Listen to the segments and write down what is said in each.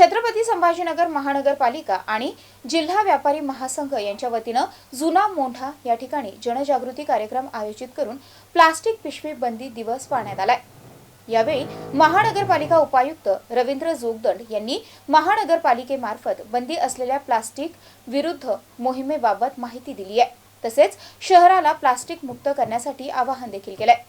छत्रपती संभाजीनगर महानगरपालिका आणि जिल्हा व्यापारी महासंघ यांच्या वतीनं जुना मोंढा या ठिकाणी जनजागृती कार्यक्रम आयोजित करून प्लास्टिक पिशवी बंदी दिवस पाळण्यात आलाय. यावेळी महानगरपालिका उपायुक्त रवींद्र जोगदंड यांनी महानगरपालिकेमार्फत बंदी असलेल्या प्लास्टिक विरुद्ध मोहिमेबाबत माहिती दिली आहे. तसेच शहराला प्लास्टिक मुक्त करण्यासाठी आवाहन देखील केलंय.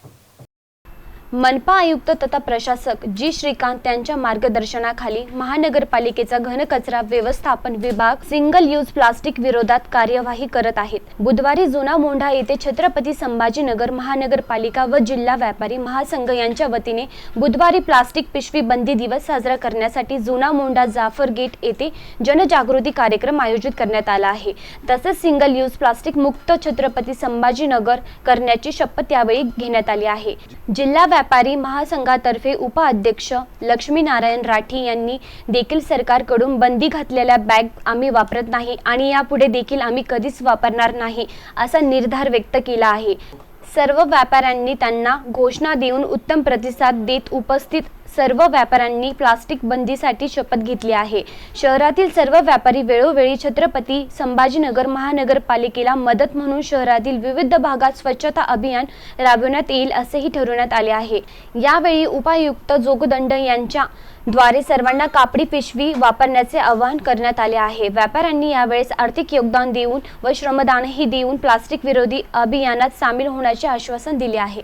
मनपा आयुक्त तथा प्रशासक जी श्रीकांत यांच्या मार्गदर्शनाखाली महानगरपालिकेचा घनकचरा व्यवस्थापन विभाग सिंगल यूज प्लास्टिक विरोधात कार्यवाही करत आहेत. बुधवारी जुना मोंढा येथे छत्रपती संभाजीनगर महानगरपालिका व जिल्हा व्यापारी महासंघ यांच्या वतीने बुधवारी प्लास्टिक पिशवी बंदी दिवस साजरा करण्यासाठी जुना मोंढा जाफर गेट येथे जनजागृती कार्यक्रम आयोजित करण्यात आला आहे. तसेच सिंगल यूज प्लास्टिक मुक्त छत्रपती संभाजीनगर करण्याची शपथ यावेळी घेण्यात आली आहे. जिल्हा व्यापारी महासंघातर्फे उपाध्यक्ष लक्ष्मीनारायण राठी यांनी देखील सरकारकडून बंदी घातलेल्या बॅग आम्ही वापरत नाही आणि यापुढे देखील आम्ही कधीच वापरणार नाही असा निर्धार व्यक्त केला आहे. सर्व व्यापाऱ्यांनी त्यांना घोषणा देऊन उत्तम प्रतिसाद देत उपस्थित सर्व व्यापाऱ्यांनी प्लास्टिक बंदीसाठी शपथ घेतली आहे. शहरातील सर्व व्यापारी वेळोवेळी छत्रपती संभाजीनगर महानगरपालिकेला मदत म्हणून शहरातील विविध भागात स्वच्छता अभियान राबवण्यात येईल असेही ठरवण्यात आले आहे. यावेळी उपायुक्त जोगदंड यांच्या द्वारे सर्वांना कापडी पिशवी वापरण्याचे आवाहन करण्यात आले आहे. व्यापाऱ्यांनी यावेळेस आर्थिक योगदान देऊन व श्रमदानही देऊन प्लास्टिक विरोधी अभियानात सामील होण्याचे आश्वासन दिले आहे.